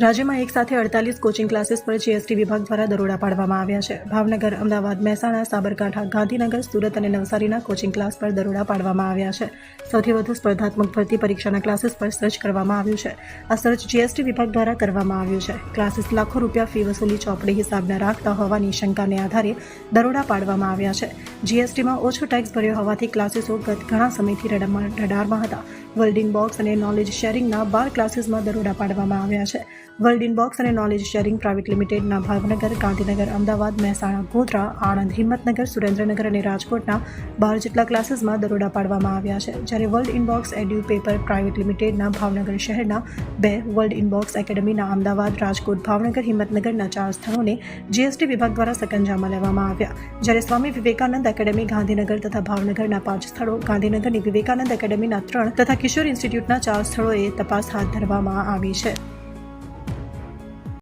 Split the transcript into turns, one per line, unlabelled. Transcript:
રાજ્યમાં એક સાથે અડતાલીસ કોચિંગ ક્લાસીસ પર જીએસટી વિભાગ દ્વારા દરોડા પાડવામાં આવ્યા છે. ભાવનગર, અમદાવાદ, મહેસાણા, સાબરકાંઠા, ગાંધીનગર, સુરત અને નવસારીના કોચિંગ ક્લાસ પર દરોડા પાડવામાં આવ્યા છે. સૌથી વધુ સ્પર્ધાત્મક ભરતી પરીક્ષાના ક્લાસીસ પર સર્ચ કરવામાં આવ્યું છે. આ સર્ચ જીએસટી વિભાગ દ્વારા કરવામાં આવ્યું છે. ક્લાસીસ લાખો રૂપિયા ફી વસૂલી ચોપડી હિસાબના રાખતા હોવાની શંકાને આધારે દરોડા પાડવામાં આવ્યા છે. જીએસટીમાં ઓછો ટેક્સ ભર્યો હોવાથી ક્લાસીસો ગત ઘણા સમયથી રડામાં રડારમાં હતા. વર્લ્ડ ઇન બોક્સ અને નોલેજ શેરિંગના બાર ક્લાસીસમાં દરોડા પાડવામાં આવ્યા છે. વર્લ્ડ ઇનબોક્સ અને નોલેજ શેરિંગ પ્રાઇવેટ લિમિટેડના ભાવનગર, ગાંધીનગર, અમદાવાદ, મહેસાણા, ગોધરા, આણંદ, હિંમતનગર, સુરેન્દ્રનગર અને રાજકોટના બાર જેટલા ક્લાસીસમાં દરોડા પાડવામાં આવ્યા છે. જ્યારે world inbox edu paper private લિમિટેડના ભાવનગર શહેરના બે વર્લ્ડ ઇનબોક્સ એકેડમીના અમદાવાદ, રાજકોટ, ભાવનગર, હિંમતનગરના ચાર સ્થળોને જીએસટી વિભાગ દ્વારા સકંજામાં લેવામાં આવ્યા. જ્યારે સ્વામી વિવેકાનંદ એકેડમી ગાંધીનગર તથા ભાવનગરના પાંચ સ્થળો, ગાંધીનગરની વિવેકાનંદ એકેડમીના ત્રણ તથા કિશોર ઇન્સ્ટિટ્યૂટના ચાર સ્થળોએ તપાસ હાથ ધરવામાં આવી છે.